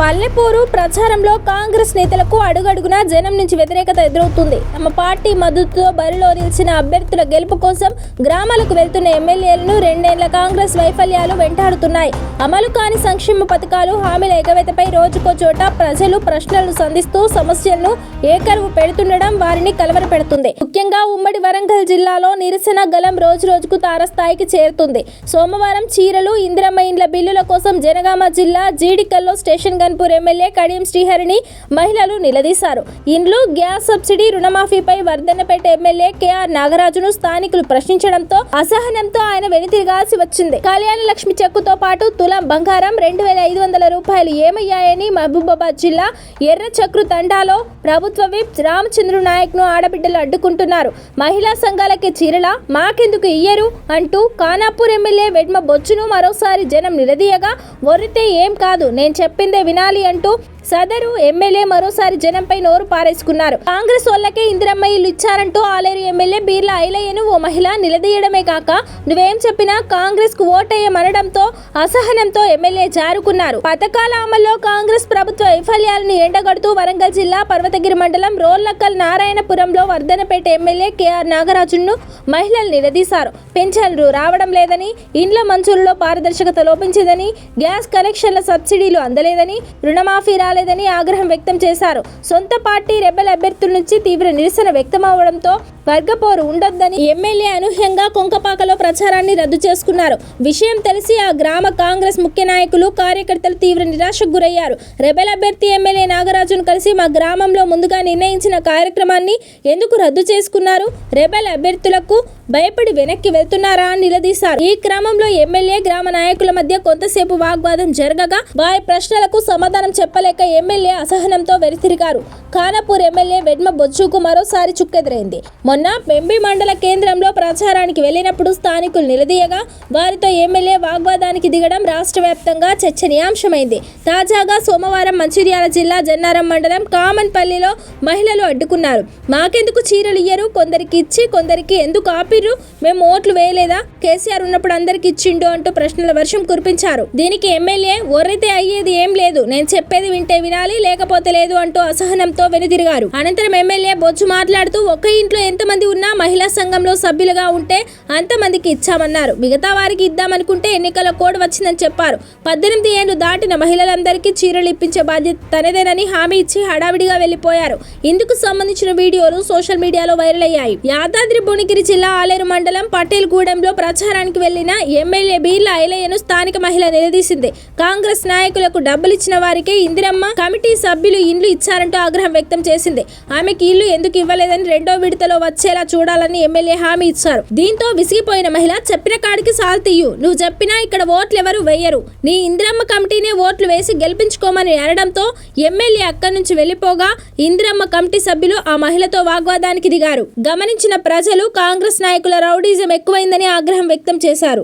పల్లెపూరు ప్రచారంలో కాంగ్రెస్ నేతలకు అడుగడుగున జనం నుంచి వ్యతిరేకత ఎదురవుతుంది. తమ పార్టీ మద్దతుతో బరిలో నిలిచిన అభ్యర్థుల గెలుపు కోసం గ్రామాలకు వెళ్తున్న ఎమ్మెల్యేలను రెండేళ్ళ కాంగ్రెస్ వైఫల్యాలు వెంటాడుతున్నాయి. అమలు కాని సంక్షేమ పథకాలు హామీల ఎగవేతపై రోజుకో చోట ప్రజలు ప్రశ్నలను సంధిస్తూ సమస్యలను ఏకరువు పెడుతుండడం వారిని కలవరపెడుతుంది. ముఖ్యంగా ఉమ్మడి వరంగల్ జిల్లాలో నిరసన గలం రోజు రోజుకు తారస్థాయికి చేరుతుంది. సోమవారం చీరలు ఇందిరమ్మ ఇండ్ల బిల్లుల కోసం జనగామ జిల్లా జీడికల్లో స్టేషన్ సుల్తాన్పూర్ ఎమ్మెల్యే కడియం శ్రీహరిని మహిళలు నిలదీశారు. ఇండ్లు గ్యాస్ సబ్సిడీ రుణమాఫీపై వర్ధన్నపేట ఎమ్మెల్యే కేఆర్ నాగరాజును స్థానికులు ప్రశ్నించడంతో అసహనంతో ఆయన వెనుతిరగాల్సి వచ్చింది. కళ్యాణ లక్ష్మి చెక్కుతో పాటు తులం బంగారం రెండు వేల ఐదు వందల రూపాయలు ఏమయ్యాయని మహబూబాబాద్ జిల్లా ఎర్ర చక్రు తండాలో ప్రభుత్వ విప్ రామచంద్రు నాయక్ను ఆడబిడ్డలు అడ్డుకుంటున్నారు. మహిళా సంఘాలకి చీరల మాకెందుకు ఇయ్యరు అంటూ కానాపూర్ ఎమ్మెల్యే వెడ్మ బొచ్చును మరోసారి జనం నిలదీయగా ఒర్రితే ఏం కాదు నేను చెప్పిందే వినాలి అంటూ సదరు ఎమ్మెల్యే మరోసారి జనంపై నోరు పారేసుకున్నారు. కాంగ్రెస్ వాళ్ళకే ఇందిరమ్మ ఇల్లు ఇచ్చారంటూ ఆలేరు ఎమ్మెల్యే బీర్ల ఐలయ్యను ఓ మహిళ నిలదీయడమే కాక నువ్వేం చెప్పినా కాంగ్రెస్కు ఓటేయమనడంతో అసహనంతో ఎమ్మెల్యే జారుకున్నారు. పథకాల అమల్లో కాంగ్రెస్ ప్రభుత్వ వైఫల్యాలను ఎండగడుతూ వరంగల్ జిల్లా పర్వతగిరి మండలం రోల్లక్కల్ నారాయణపురంలో వర్ధనపేట ఎమ్మెల్యే కేఆర్ నాగరాజును మహిళలు నిలదీశారు. పెన్షన్లు రావడం లేదని ఇండ్ల మంజూరులో పారదర్శకత లోపించిందని గ్యాస్ కనెక్షన్ల సబ్సిడీలు అందలేదని రుణమాఫీ రాలేదు రాలేదని ఆగ్రహం వ్యక్తం చేశారు. సొంత పార్టీ రెబెల్ అభ్యర్థుల నుంచి తీవ్ర నిరసన వ్యక్తమవడంతో వర్గపోరు ఉండొద్దని ఎమ్మెల్యే అనూహ్యంగా కొంకపాకలో ప్రచారాన్ని రద్దు చేసుకున్నారు. విషయం తెలిసి ఆ గ్రామ కాంగ్రెస్ ముఖ్య నాయకులు కార్యకర్తలు తీవ్ర నిరాశకు గురయ్యారు. రెబెల్ అభ్యర్థి ఎమ్మెల్యే నాగరాజును కలిసి మా గ్రామంలో ముందుగా నిర్ణయించిన కార్యక్రమాన్ని ఎందుకు రద్దు చేసుకున్నారు? రెబెల్ అభ్యర్థులకు భయపడి వెనక్కి వెళ్తున్నారా అని నిలదీశారు. ఈ క్రమంలో ఎమ్మెల్యే గ్రామ నాయకుల మధ్య కొంతసేపు వాగ్వాదం జరగగా వారి ప్రశ్నలకు సమాధానం చెప్పలేక ఎమ్మెల్యే అసహనంతో వెలితిరిగారు ఖానాపూర్ ఎమ్మెల్యే వెడ్మ బొచ్చుకు మరోసారి చుక్కెదురైంది. మొన్న పెంబి మండల కేంద్రంలో ప్రచారానికి వెళ్ళినప్పుడు స్థానికులు నిలదీయగా వారితో ఎమ్మెల్యే వాగ్వాదానికి దిగడం రాష్ట్ర వ్యాప్తంగా చర్చనీయాంశమైంది. తాజాగా సోమవారం మంచిర్యాల జిల్లా జన్నారం మండలం కామన్పల్లిలో మహిళలు అడ్డుకున్నారు. మాకెందుకు చీరలు ఇయ్యరు? కొందరికి ఇచ్చి కొందరికి ఎందుకు ఆపిర్రు? మేము ఓట్లు వేయలేదా? కేసీఆర్ ఉన్నప్పుడు అందరికి ఇచ్చిండు అంటూ ప్రశ్నల వర్షం కురిపించారు. దీనికి ఎమ్మెల్యే ఒర్రితే అయ్యేది ఏం లేదు. నేను చెప్పేది వింటే వినాలి లేకపోతే లేదు అంటూ అసహనంతో వెనుదిరిగారు. అనంతరం ఎమ్మెల్యే బొచ్చు మాట్లాడుతూ ఒక్క ఇంట్లో ఎంతమంది ఉన్నా మహిళా సంఘంలో సభ్యులుగా ఉంటే అంతమందికి ఇచ్చామన్నారు. మిగతా వారికి ఇద్దామనుకుంటే ఎన్నికల కోడ్ వచ్చిందని చెప్పారు. పద్దెనిమిది ఏళ్ళు దాటిన మహిళలందరికీ చీరలు ఇప్పించే బాధ్యత తనదేనని హామీ ఇచ్చి హడావిడిగా వెళ్ళిపోయారు ఇందుకు సంబంధించిన వీడియోలు సోషల్ మీడియాలో వైరల్ అయ్యాయి. యాదాద్రి భువనగిరి జిల్లా ఆలేరు మండలం పటేల్ గూడెంలో ప్రచారానికి వెళ్ళిన ఎమ్మెల్యే బీర్ల ఐలయ్యను స్థానిక మహిళ నిలదీసింది. కాంగ్రెస్ నాయకులకు డబ్బులిచ్చిన వారికే ఇందిరమ్మ కమిటీ సభ్యులు ఇండ్లు ఇచ్చారంటూ ఆగ్రహం వ్యక్తం చేసింది. ఆమెకి ఇల్లు ఎందుకు ఇవ్వలేదని రెండో విడతలో వచ్చేలా చూడాలని ఎమ్మెల్యే హామీ ఇచ్చారు. దీంతో విసిగిపోయిన మహిళ చెప్పిన కాడికి సాల్తీయు నువ్వు చెప్పినా ఇక్కడ ఓట్లు ఎవరు వేయరు నీ ఇందిరమ్మ కమిటీనే ఓట్లు వేసి గెలిపించుకోమని అనడంతో ఎమ్మెల్యే అక్కడి నుంచి వెళ్ళిపోగా ఇందిరమ్మ కమిటీ సభ్యులు ఆ మహిళతో వాగ్వాదానికి దిగారు. గమనించిన ప్రజలు కాంగ్రెస్ నాయకుల రౌడీజం ఎక్కువైందని ఆగ్రహం వ్యక్తం చేశారు.